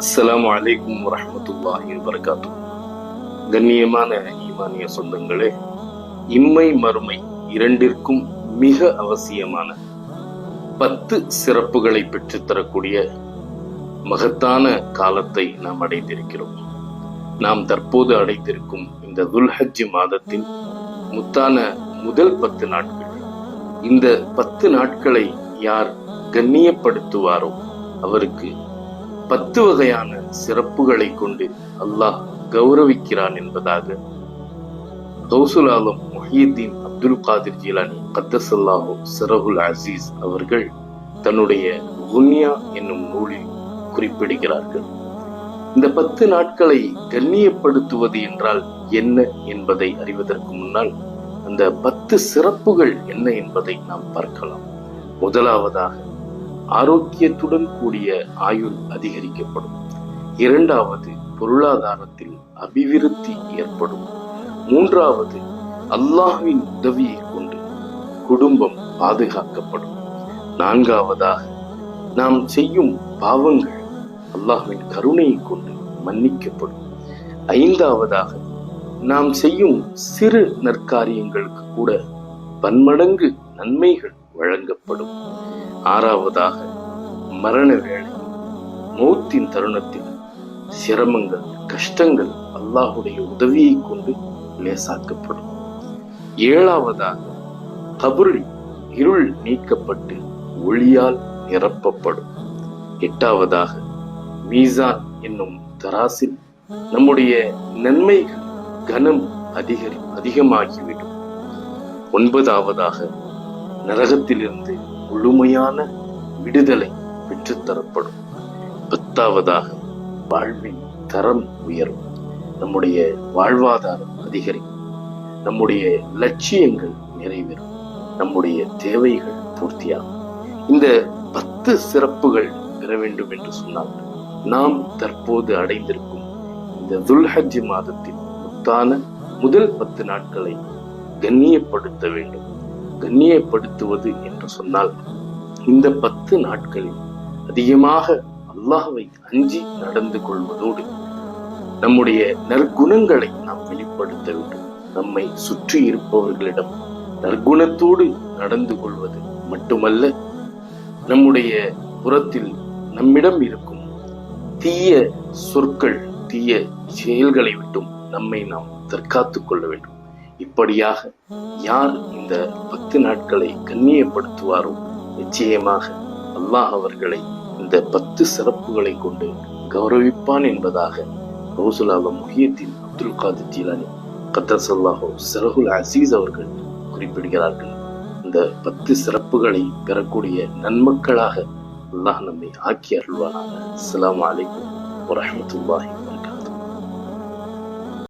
அஸ்லாம் வலைக்கும் வரமத்துல்லாஹி வபரகாத்து கண்ணியமான ஈமானிய சொந்தங்களே இம்மை மறுமை இரண்டிற்கும் மிக அவசியமான பத்து சிறப்புகளை பெற்றுத்தரக்கூடிய மகத்தான காலத்தை நாம் அடைந்திருக்கிறோம். நாம் தற்போது அடைந்திருக்கும் இந்த துல்ஹஜ் மாதத்தின் முத்தான முதல் பத்து நாட்கள். இந்த பத்து நாட்களை யார் கண்ணியப்படுத்துவாரோ அவருக்கு பத்து வகையான சிறப்புகளை கொண்டு அல்லாஹ் கௌரவிக்கிறான் என்பதாக கௌசுல் ஆலம் முஹியுத்தீன் அப்துல் காதிர் ஜிலானி கத்தசல்லாஹோ சிரகுல் அசீஸ் அவர்கள் தன்னுடைய குன்யா என்னும் நூலில் குறிப்பிடுகிறார்கள். இந்த பத்து நாட்களை கண்ணியப்படுத்துவது என்றால் என்ன என்பதை அறிவதற்கு முன்னால் அந்த பத்து சிறப்புகள் என்ன என்பதை நாம் பார்க்கலாம். முதலாவதாக ஆரோக்கியத்துடன் கூடிய ஆயுள் அதிகரிக்கப்படும். இரண்டாவது பொருளாதாரத்தில் அபிவிருத்தி ஏற்படும். மூன்றாவது அல்லாஹுவின் உதவியை கொண்டு குடும்பம் பாதுகாக்கப்படும். நான்காவதாக நாம் செய்யும் பாவங்கள் அல்லாஹுவின் கருணையை கொண்டு மன்னிக்கப்படும். ஐந்தாவதாக நாம் செய்யும் சிறு நற்காரியங்களுக்கு கூட பன்மடங்கு நன்மைகள் வழங்கப்படும். ஆறாவதாக மரண வேளை மௌத்தின் தருணத்தில் சிரமங்கள் கஷ்டங்கள் அல்லாஹுடைய உதவியை கொண்டு லேசாக்கப்படும். ஏழாவதாக தபுரில் இருள் நீக்கப்பட்டு ஒளியால் நிரப்பப்படும். எட்டாவதாக மீசான் என்னும் தராசில் நம்முடைய நன்மைகள் கனம் அதிகரி அதிகமாகிவிடும். ஒன்பதாவதாக நரகத்திலிருந்து முழுமையான விடுதலை பெற்றுத்தரப்படும். பத்தாவதாக வாழ்வின் தரம் உயரும். நம்முடைய வாழ்வாதாரம் அதிகரிக்கும். நம்முடைய லட்சியங்கள் நிறைவேறும். நம்முடைய தேவைகள் பூர்த்தியாகும். இந்த பத்து சிறப்புகள் பெற வேண்டும் என்று சொன்னால் நாம் தற்போது அடைந்திருக்கும் இந்த துல்ஹஜ் மாதத்தின் முத்தான முதல் பத்து நாட்களை கண்ணியப்படுத்த வேண்டும். கண்ணியப்படுத்துவது என்று சொன்னால் இந்த பத்து நாட்களில் அதிகமாக அல்லாஹவை அஞ்சி நடந்து கொள்வதோடு நம்முடைய நற்குணங்களை நாம் வெளிப்படுத்த வேண்டும். நம்மை சுற்றி இருப்பவர்களிடம் நற்குணத்தோடு நடந்து கொள்வது மட்டுமல்ல நம்முடைய புறத்தில் நம்மிடம் இருக்கும் தீய சொற்கள் தீய செயல்களை விட்டும் நம்மை நாம் தற்காத்துக் கொள்ள வேண்டும். இப்படியாக யார் இந்த பத்து நாட்களை கண்ணியப்படுத்துவாரோ? நிச்சயமாக அல்லாஹ் அவர்களை இந்த பத்து சிறப்புகளை கொண்டு கௌரவிப்பான் என்பதாக ரவுசுலாலம் முஹியத்தின் அப்துல் காதிர் ஜீலானி கத்தசல்லாஹோ சரகுல் அசீஸ் அவர்கள் குறிப்பிடுகிறார்கள். இந்த பத்து சிறப்புகளை பெறக்கூடிய நன்மக்களாக அல்லாஹ் நம்மை ஆக்கி அருள்வானாக. அஸ்ஸலாமு வரமத்துல்லாஹி வரஹ்மத்துல்லாஹி